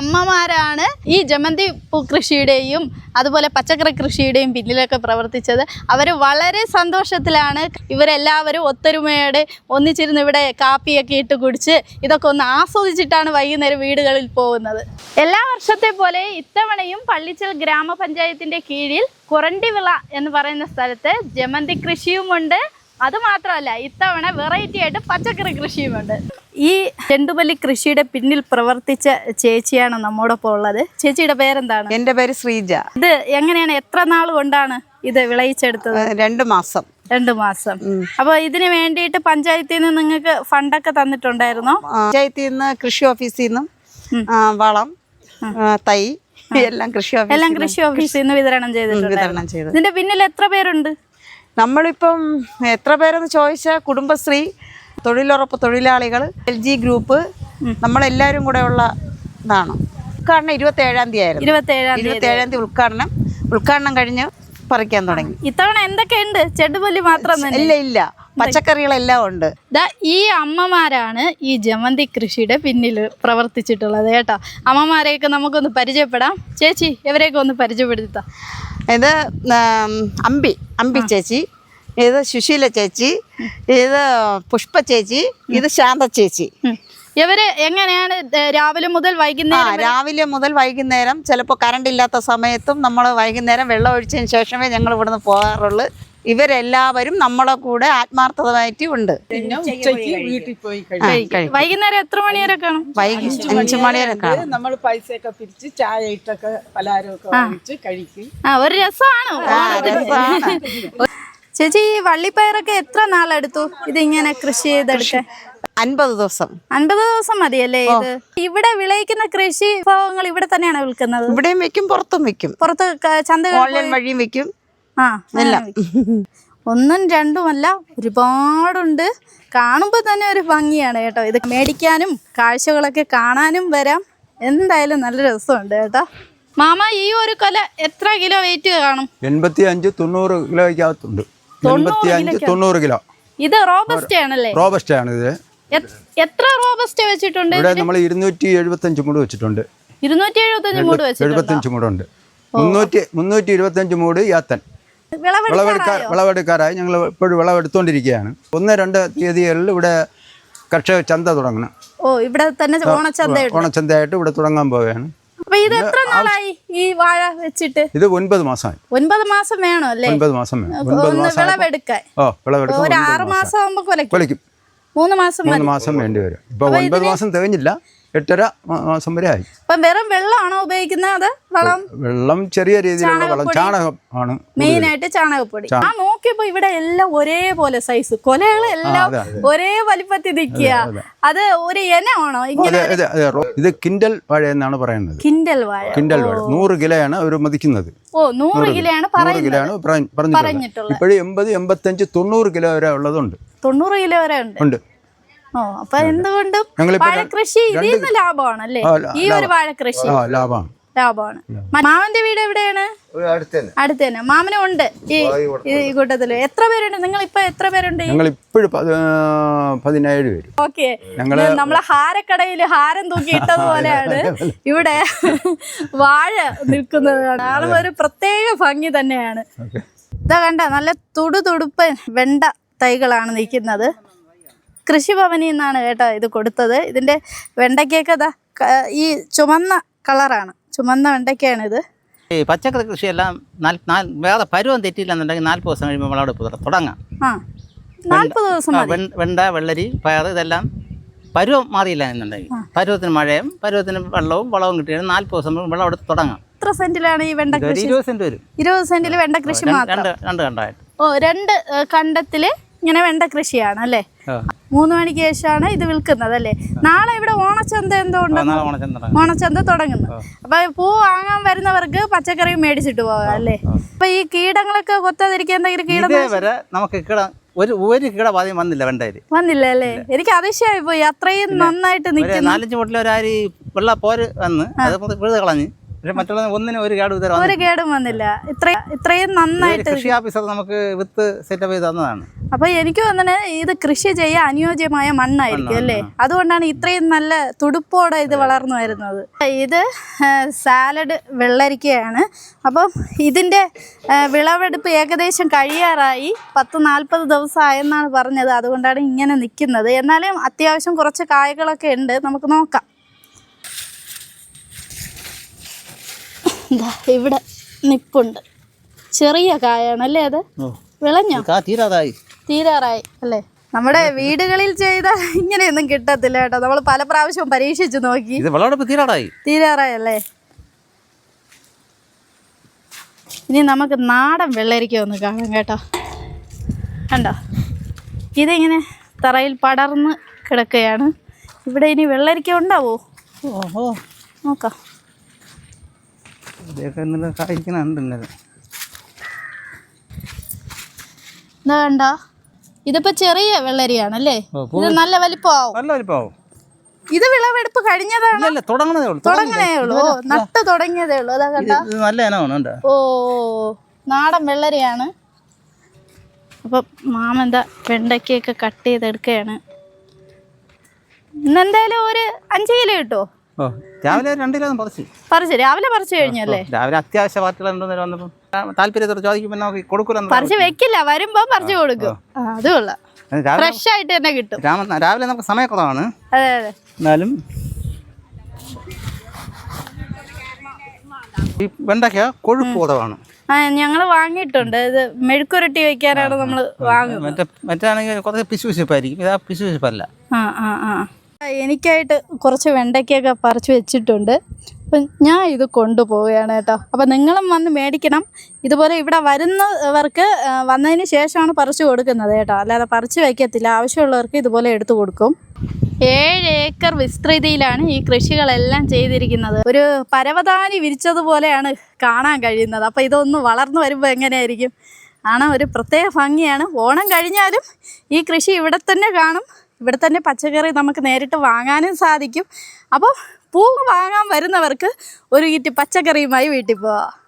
അമ്മമാരാണ് ഈ ജമന്തി പൂ കൃഷിയുടെയും അതുപോലെ പച്ചക്കറി കൃഷിയുടെയും പിന്നിലൊക്കെ പ്രവർത്തിച്ചത്. അവർ വളരെ സന്തോഷത്തിലാണ് ഇവരെല്ലാവരും ഒത്തൊരുമയോടെ ഒന്നിച്ചിരുന്ന് ഇവിടെ കാപ്പിയൊക്കെ ഇട്ട് കുടിച്ച് ഇതൊക്കെ ഒന്ന് ആസ്വദിച്ചിട്ടാണ് വൈകുന്നേരം വീടുകളിൽ പോകുന്നത്. എല്ലാ വർഷത്തെ പോലെ ഇത്തവണയും പള്ളിച്ചൽ ഗ്രാമപഞ്ചായത്തിന്റെ കീഴിൽ കുറണ്ടിവിള എന്ന് പറയുന്ന സ്ഥലത്ത് ജമന്തി കൃഷിയുമുണ്ട്. അത് മാത്രമല്ല ഇത്തവണ വെറൈറ്റി ആയിട്ട് പച്ചക്കറി കൃഷിയുമുണ്ട്. ഈ ചെണ്ടുമല്ലി കൃഷിയുടെ പിന്നിൽ പ്രവർത്തിച്ച ചേച്ചിയാണ് നമ്മോടൊപ്പം ഉള്ളത്. ചേച്ചിയുടെ പേരെന്താണ്? എന്റെ പേര് ശ്രീജ. ഇത് എങ്ങനെയാണ്? എത്ര നാൾ കൊണ്ടാണ് ഇത് വിളയിച്ചെടുത്തത്? രണ്ടു മാസം. രണ്ടു മാസം. അപ്പൊ ഇതിനു വേണ്ടിയിട്ട് പഞ്ചായത്തിൽ നിന്ന് നിങ്ങൾക്ക് ഫണ്ടൊക്കെ തന്നിട്ടുണ്ടായിരുന്നോ? പഞ്ചായത്തിൽ നിന്ന് കൃഷി ഓഫീസിൽ നിന്നും വളം തൈ എല്ലാം കൃഷി എല്ലാം കൃഷി ഓഫീസിൽ നിന്ന് വിതരണം ചെയ്തിട്ടുണ്ട്. വിതരണം ചെയ്തു. ഇതിന്റെ പിന്നിൽ എത്ര പേരുണ്ട്? നമ്മളിപ്പം എത്ര പേരെന്ന് ചോദിച്ചാൽ കുടുംബശ്രീ തൊഴിലുറപ്പ് തൊഴിലാളികൾ എൽ ജി ഗ്രൂപ്പ് നമ്മളെല്ലാവരും കൂടെ ഉള്ള ഇതാണ്. ഉദ്ഘാടനം ഇരുപത്തി ഏഴാം തീയതി ആയിരുന്നു. ഇരുപത്തേഴാം ഇരുപത്തി ഏഴാം തീയതി ഉദ്ഘാടനം. ഉദ്ഘാടനം കഴിഞ്ഞ് പറിക്കാൻ തുടങ്ങി. ഇത്തവണ എന്തൊക്കെയുണ്ട്? ചെണ്ടുമല്ലി മാത്രം ഇല്ല ഇല്ല. പച്ചക്കറികളെല്ലാം ഉണ്ട്. ദാ ഈ അമ്മമാരാണ് ഈ ജമന്തി കൃഷിയുടെ പിന്നിൽ പ്രവർത്തിച്ചിട്ടുള്ളത് കേട്ടോ. അമ്മമാരെയൊക്കെ നമുക്കൊന്ന് പരിചയപ്പെടാം. ചേച്ചി ഇവരെയൊക്കെ ഒന്ന് പരിചയപ്പെടുത്താം ഇത് അമ്പി അമ്പി ചേച്ചി ഇത് സുശീല ചേച്ചി ഇത് പുഷ്പ ചേച്ചി ഇത് ശാന്ത ചേച്ചി. ഇവർ എങ്ങനെയാണ് രാവിലെ മുതൽ വൈകുന്നേരം രാവിലെ മുതൽ വൈകുന്നേരം ചിലപ്പോൾ കറണ്ട് ഇല്ലാത്ത സമയത്തും നമ്മൾ വൈകുന്നേരം വെള്ളം ഒഴിച്ചതിന് ശേഷമേ ഞങ്ങൾ ഇവിടുന്ന് പോകാറുള്ളൂ. ഇവരെല്ലാവരും നമ്മളെ കൂടെ ആത്മാർത്ഥമായിട്ട് ഉണ്ട്. പിന്നെ ഉച്ചയ്ക്ക് വീട്ടിൽ പോയി കഴിക്കും. വൈകുന്നേരം എത്ര മണി വരെ കാണും? വൈകി അഞ്ചു മണിവരെ കാണും നമ്മൾ പൈസയൊക്കെ പിരിച്ച് ചായ ഇട്ടൊക്കെ പലഹാരമൊക്കെ വാങ്ങിച്ച് കഴിക്കും. ആ ഒരു രസമാണ് രസമാണ്. ചേച്ചി ഈ വള്ളിപ്പയറൊക്കെ എത്ര നാളെടുത്തു? ഇതിങ്ങനെ കൃഷി ചെയ്തെടുക്കാൻ? അൻപത് ദിവസം. അൻപത് ദിവസം മതിയല്ലേ ഇത്? ഇവിടെ വിളയിക്കുന്ന കൃഷി വിഭവങ്ങൾ ഇവിടെ തന്നെയാണ് വിൽക്കുന്നത്. ഇവിടെയും വെക്കും പുറത്തും വെക്കും. പുറത്ത് ചന്ത ചന്തകൾ ഓൺലൈൻ വഴിയും വെക്കും. ആ എല്ലാം ഒന്നും രണ്ടുമല്ല ഒരുപാടുണ്ട്. കാണുമ്പോൾ തന്നെ ഒരു ഭംഗിയാണ് കേട്ടോ. ഇത് മേടിക്കാനും കാഴ്ചകളൊക്കെ കാണാനും വരാം. എന്തായാലും നല്ല രസമുണ്ട് കേട്ടോ. മാമ ഈ ഒരു കൊല എത്ര കിലോ വെയിറ്റ് കാണും? എൺപത്തി അഞ്ച് തൊണ്ണൂറ് കിലോയ്ക്കകത്തുണ്ട്. എൺപത്തി അഞ്ച് തൊണ്ണൂറ് കിലോ. ഇത് റോബസ്റ്റ് ആണല്ലേ? റോബസ്റ്റ് ആണ് ഇത്. എത്ര റോബസ്റ്റ് വെച്ചിട്ടുണ്ട്? ഇവിടെ നമ്മൾ ഇരുന്നൂറ്റി എഴുപത്തഞ്ച് മൂട് വെച്ചിട്ടുണ്ട്. ഇരുന്നൂറ്റി എഴുപത്തഞ്ച് മൂട് വെച്ചിട്ടുണ്ട്. എഴുപത്തഞ്ച് മൂടുണ്ട് മുന്നൂറ്റി മുന്നൂറ്റി ഇരുപത്തഞ്ച് മൂട് യാത്തൻ. വിളവെടുക്കാർ വിളവെടുക്കാറായി. ഞങ്ങൾ ഇപ്പോഴും വിളവെടുത്തുകൊണ്ടിരിക്കുകയാണ് ഒന്ന് രണ്ട് തീയതികളിൽ ഇവിടെ കർഷക ചന്ത തുടങ്ങണം. ഓ ഇവിടെ തന്നെ ഓണച്ചന്ത ഓണച്ചന്തയായിട്ട് ഇവിടെ തുടങ്ങാൻ പോവുകയാണ്. ഇത് എത്ര നാളായി ഈ വാഴ വെച്ചിട്ട്? ഇത് ഒൻപത് മാസമായി. ഒൻപത് മാസം വേണോ അല്ലേ? ഒൻപത് മാസം വേണം. ഒൻപത് മാസം വിളവെടുക്കാൻ. ഓ വിളവെടുക്കും ഒരു ആറ് മാസം ആവുമ്പോ കൊലയ്ക്കും. കൊലയ്ക്കും. മൂന്ന് മാസം മൂന്ന് മാസം വേണ്ടി വരും. ഇപ്പൊ ഒൻപത് മാസം തികഞ്ഞില്ല. എട്ടര മാസം വരെ ആയി. അപ്പം വെറും വെള്ളമാണോ ഉപയോഗിക്കുന്നത്? അത് വളം? വെള്ളം ചെറിയ രീതിയിലുള്ള വളം. ചാണകം ആണ് മെയിൻ ആയിട്ട് ചാണകപ്പൊടി. ആ നോക്കിയപ്പോ ഇവിടെ എല്ലാം ഒരേപോലെ സൈസ് കൊലകൾ എല്ലാം. ഒരേ വലിപ്പത്തിൽ നിൽക്കുക. അത് ഒരു ഇനമാണോ? ഇങ്ങനെ ഇത് കിൻഡൽ വാഴ എന്നാണ് പറയുന്നത്. കിൻഡൽ വാഴ. കിൻഡൽ വാഴ. നൂറ് കിലോയാണ് അവർ മതിക്കുന്നത്. ഓ നൂറ് കിലോയാണ്. പറഞ്ഞിട്ടുള്ളത്. ഇപ്പോഴും എൺപത് എൺപത്തഞ്ച് തൊണ്ണൂറ് കിലോ വരെ ഉള്ളതുണ്ട്. തൊണ്ണൂറ് കിലോ വരെ ഉണ്ട്. ഉണ്ട്. ഓ അപ്പൊ എന്തുകൊണ്ടും ഞങ്ങളിപ്പോ വാഴ കൃഷി ഇതിൽ നിന്ന് ലാഭമാണ് അല്ലേ ഈ ഒരു വാഴ കൃഷി ആ ലാഭമാണ്. ലാഭമാണ്. മാമന്റെ വീട് എവിടെയാണ്? അടുത്ത് തന്നെ. മാമന് ഉണ്ട് ഈ കൂട്ടത്തിൽ. എത്ര പേരുണ്ട്? നിങ്ങൾ ഇപ്പൊ എത്ര പേരുണ്ട് ഞങ്ങൾ ഇപ്പോഴും പതിനേഴ് പേര്. ഓക്കെ. നമ്മളെ ഹാരക്കടയിൽ ഹാരം തൂക്കി ഇട്ടതുപോലെയാണ് ഇവിടെ വാഴ നിൽക്കുന്നത് കാണുമ്പോൾ ഒരു പ്രത്യേക ഭംഗി തന്നെയാണ്. ഇതാ കണ്ട നല്ല തുടുതുടുപ്പൻ വെണ്ട തൈകളാണ് നിൽക്കുന്നത്. കൃഷിഭവനിൽ നിന്നാണ് കേട്ടോ ഇത് കൊടുത്തത്. ഇതിന്റെ വെണ്ടയ്ക്കൊക്കെ അതാ ഈ ചുമന്ന കളറാണ്. ചുമന്ന വെണ്ടയ്ക്കാണ് ഇത് ഈ പച്ചക്കറി കൃഷിയെല്ലാം വേറെ പരുവം തെറ്റിയില്ലെന്നുണ്ടെങ്കിൽ നാൽപ്പത് ദിവസം കഴിയുമ്പോൾ വിളവെടുപ്പ് തുട- തുടങ്ങാം. നാൽപ്പത് ദിവസം വെണ്ട വെള്ളരി പയർ ഇതെല്ലാം പരുവം മാറിയില്ല എന്നുണ്ടെങ്കിൽ പരുവത്തിന് മഴയും പരുവത്തിന് വെള്ളവും വളവും കിട്ടിയാൽ നാൽപ്പത് ദിവസം വിളവെടുത്ത് തുടങ്ങാം. എത്ര സെന്റിലാണ് ഈ വെണ്ട കൃഷി? ഇരുപത് സെന്റ് വരും. ഇരുപത് സെന്റിൽ വെണ്ട കൃഷി മാത്രം? രണ്ട് കണ്ടായിട്ട്. ഓ രണ്ട് കണ്ടത്തിൽ ഇങ്ങനെ വെണ്ട കൃഷിയാണ് അല്ലേ. മൂന്ന് മണിക്ക് ശേഷമാണ് ഇത് വിൽക്കുന്നത് അല്ലേ? നാളെ ഇവിടെ ഓണച്ചന്ത എന്തുകൊണ്ട് ഓണച്ചന്ത തുടങ്ങാം. ഓണച്ചന്ത തുടങ്ങുന്നു. അപ്പൊ പൂ വാങ്ങാൻ വരുന്നവർക്ക് പച്ചക്കറി മേടിച്ചിട്ട് പോകാം അല്ലേ? അപ്പൊ ഈ കീടങ്ങളൊക്കെ കൊത്താതിരിക്കാൻ എന്തെങ്കിലും കീടം നമുക്ക് ഒരു ഒരു കീടബാധയും ബാധ്യം വന്നില്ല വെണ്ടയിൽ വന്നില്ല അല്ലേ? എനിക്ക് അതിശയായി പോയി. അത്രയും നന്നായിട്ട് നിൽക്കുന്നു നാലഞ്ച് പൊട്ടിൽ ഒരാരി വെള്ള പോര് വന്ന് അത് കളഞ്ഞ് പക്ഷെ മറ്റുള്ള ഒന്നിനും ഒരു കേടും ഇതുവരെ ഒരു. കേടും വന്നില്ല. ഇത്ര ഇത്രയും നന്നായിട്ട് കൃഷി ഓഫീസർ നമുക്ക് വിത്ത് സെറ്റപ്പ് ചെയ്ത് തന്നതാണ്. അപ്പൊ എനിക്ക് തോന്നണേ ഇത് കൃഷി ചെയ്യാൻ അനുയോജ്യമായ മണ്ണായിരിക്കും അല്ലേ? അതുകൊണ്ടാണ് ഇത്രയും നല്ല തുടുപ്പോടെ ഇത് വളർന്നു വരുന്നത്. ഇത് സാലഡ് വെള്ളരിക്കയാണ്. അപ്പം ഇതിന്റെ വിളവെടുപ്പ് ഏകദേശം കഴിയാറായി. പത്ത് നാൽപ്പത് ദിവസം ആയെന്നാണ് പറഞ്ഞത്. അതുകൊണ്ടാണ് ഇങ്ങനെ നിൽക്കുന്നത്. എന്നാലും അത്യാവശ്യം കുറച്ച് കായകളൊക്കെ ഉണ്ട്. നമുക്ക് നോക്കാം. ദാ ഇവിടെ നിപ്പുണ്ട്. ചെറിയ കായാണ് അല്ലേ അത് വിളഞ്ഞോ? തീരാറായി. തീരാറായി അല്ലേ? നമ്മുടെ വീടുകളിൽ ചെയ്ത ഇങ്ങനെയൊന്നും കിട്ടത്തില്ല കേട്ടോ. നമ്മൾ പല പ്രാവശ്യവും പരീക്ഷിച്ചു നോക്കി. തീരാറായി. തീരാറായി അല്ലേ? ഇനി നമുക്ക് നാടൻ വെള്ളരിക്ക ഒന്ന് കാണാം കേട്ടോ. കണ്ടോ? ഇതിങ്ങനെ തറയിൽ പടർന്ന് കിടക്കുകയാണ്. ഇവിടെ ഇനി വെള്ളരിക്ക ഉണ്ടാവോ? ഓഹോ നോക്കാം. ഇതൊക്കെ ഇന്നലെ കായ്ക്കണുണ്ട് ഇന്നലെ. കണ്ടോ? ഇതിപ്പോ ചെറിയ വെള്ളരിയാണല്ലേ? ഇത് നല്ല വലിപ്പമാവും. നല്ല വലിപ്പമാവും. ഇത് വിളവെടുപ്പ് കഴിഞ്ഞതാണ്? തുടങ്ങണതേ ഉള്ളൂ തുടങ്ങണേ ഉള്ളൂ. നട്ട് തുടങ്ങിയതേ ഉള്ളൂ. അതാ ഇത് നല്ല ഇനമാണ് ഓ നാടൻ വെള്ളരിയാണ്. അപ്പം മാമെന്താ വെണ്ടയ്ക്കൊക്കെ കട്ട് ചെയ്തെടുക്കുകയാണ്. ഇന്നെന്തായാലും ഒരു അഞ്ച് കിലോ കിട്ടുമോ ഓ രാവിലെ രണ്ട് കിലോ പറിച്ച്. പറിച്ച് രാവിലെ പറിച്ചു കഴിഞ്ഞല്ലേ രാവിലെ അത്യാവശ്യ പാർട്ടികൾ ഉണ്ടെന്ന് വന്നപ്പം താല്പര്യത്തോടെ ചോദിക്കുമ്പോൾ നമുക്ക് കൊടുക്കൂലെന്ന് പറിച്ചു വെക്കില്ല വരുമ്പോ പറിച്ചു കൊടുക്കും. ആ. അത് കൊള്ളാം പറഞ്ഞു. രാവിലെ ഫ്രഷ് ആയിട്ട് തന്നെ കിട്ടും. രാവിലെ നമുക്ക് സമയക്കുറവാണ് അതെ അതെ. എന്നാലും ഈ വെണ്ടയ്ക്ക കൊഴുപ്പ് കുറവാണ് ഞങ്ങൾ വാങ്ങിയിട്ടുണ്ട്. ഇത് മെഴുക്കുരട്ടി വെക്കാനാണ് നമ്മൾ വാങ്ങുന്നത്. മറ്റേ മറ്റാണെങ്കിൽ കുറച്ച് പിശു പിശുപ്പായിരിക്കും. ഇതാ പിശു പിശുപ്പല്ല. ആ ആ ആ. എനിക്കായിട്ട് കുറച്ച് വെണ്ടയ്ക്കൊക്കെ പറിച്ച് വെച്ചിട്ടുണ്ട്. അപ്പം ഞാൻ ഇത് കൊണ്ടുപോവുകയാണ് കേട്ടോ. അപ്പം നിങ്ങളും വന്ന് മേടിക്കണം. ഇതുപോലെ ഇവിടെ വരുന്നവർക്ക് വന്നതിന് ശേഷമാണ് പറിച്ചു കൊടുക്കുന്നത് കേട്ടോ. അല്ലാതെ പറിച്ച് വയ്ക്കത്തില്ല. ആവശ്യമുള്ളവർക്ക് ഇതുപോലെ എടുത്തു കൊടുക്കും. ഏഴ് ഏക്കർ വിസ്തൃതിയിലാണ് ഈ കൃഷികളെല്ലാം ചെയ്തിരിക്കുന്നത്. ഒരു പരവതാനി വിരിച്ചതുപോലെയാണ് കാണാൻ കഴിയുന്നത്. അപ്പോൾ ഇതൊന്ന് വളർന്നു വരുമ്പോൾ എങ്ങനെയായിരിക്കും? ആണ് ഒരു പ്രത്യേക ഭംഗിയാണ്. ഓണം കഴിഞ്ഞാലും ഈ കൃഷി ഇവിടെ തന്നെ കാണും. ഇവിടെ തന്നെ പച്ചക്കറി നമുക്ക് നേരിട്ട് വാങ്ങാനും സാധിക്കും. അപ്പോൾ പൂ വാങ്ങാൻ വരുന്നവർക്ക് ഒരു കിറ്റ് പച്ചക്കറിയുമായി വീട്ടിൽ പോവാം.